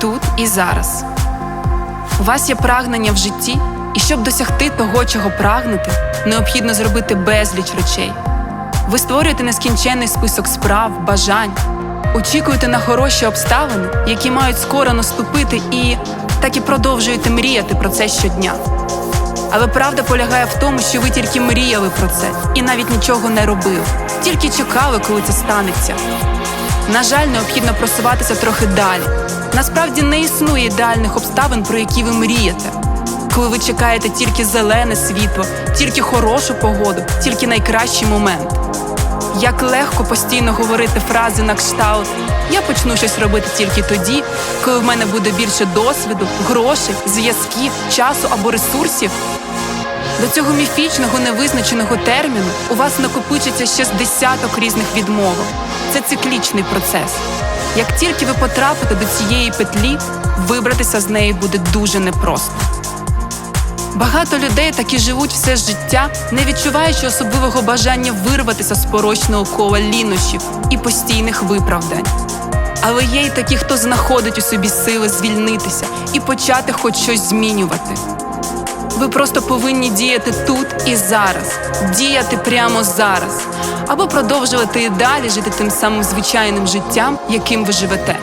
тут і зараз. У вас є прагнення в житті, і щоб досягти того, чого прагнете, необхідно зробити безліч речей. Ви створюєте нескінченний список справ, бажань, очікуєте на хороші обставини, які мають скоро наступити, і так і продовжуєте мріяти про це щодня. Але правда полягає в тому, що ви тільки мріяли про це і навіть нічого не робили, тільки чекали, коли це станеться. На жаль, необхідно просуватися трохи далі. Насправді не існує ідеальних обставин, про які ви мрієте. Коли ви чекаєте тільки зелене світло, тільки хорошу погоду, тільки найкращий момент. Як легко постійно говорити фрази на кшталт Я почну щось робити тільки тоді, коли в мене буде більше досвіду, грошей, зв'язків, часу або ресурсів. До цього міфічного невизначеного терміну у вас накопичиться ще з десяток різних відмовок. Це циклічний процес. Як тільки ви потрапите до цієї петлі, вибратися з неї буде дуже непросто. Багато людей так і живуть все життя, не відчуваючи особливого бажання вирватися з порочного кола лінощів і постійних виправдань. Але є й такі, хто знаходить у собі сили звільнитися і почати хоч щось змінювати. Ви просто повинні діяти тут і зараз, діяти прямо зараз, або продовжувати і далі жити тим самим звичайним життям, яким ви живете.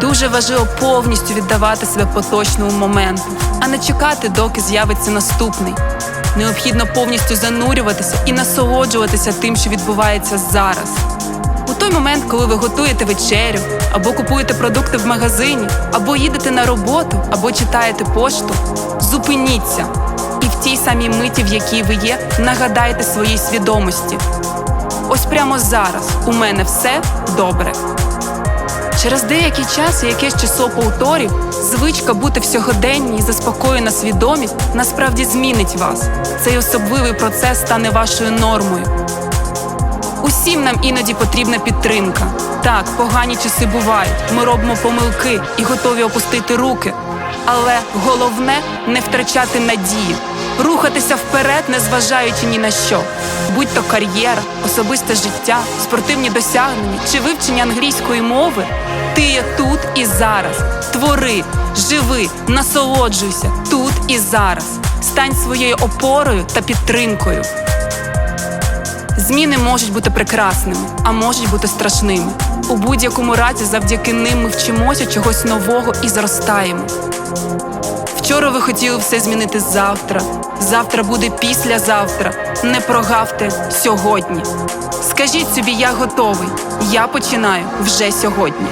Дуже важливо повністю віддавати себе поточному моменту, а не чекати, доки з'явиться наступний. Необхідно повністю занурюватися і насолоджуватися тим, що відбувається зараз. Той момент, коли ви готуєте вечерю, або купуєте продукти в магазині, або їдете на роботу, або читаєте пошту, зупиніться і в тій самій миті, в якій ви є, нагадайте своїй свідомості. Ось прямо зараз у мене все добре. Через деякий час і якесь число повторів звичка бути в сьогоденні і заспокоєна свідомість насправді змінить вас. Цей особливий процес стане вашою нормою. Усім нам іноді потрібна підтримка. Так, погані часи бувають. Ми робимо помилки і готові опустити руки. Але головне не втрачати надію, рухатися вперед, незважаючи ні на що. Будь то кар'єра, особисте життя, спортивні досягнення чи вивчення англійської мови. Ти є тут і зараз. Твори, живи, насолоджуйся тут і зараз. Стань своєю опорою та підтримкою. Зміни можуть бути прекрасними, а можуть бути страшними. У будь-якому разі, завдяки ним ми вчимося чогось нового і зростаємо. Вчора ви хотіли все змінити завтра. Завтра буде післязавтра. Не прогавте сьогодні. Скажіть собі, я готовий. Я починаю вже сьогодні.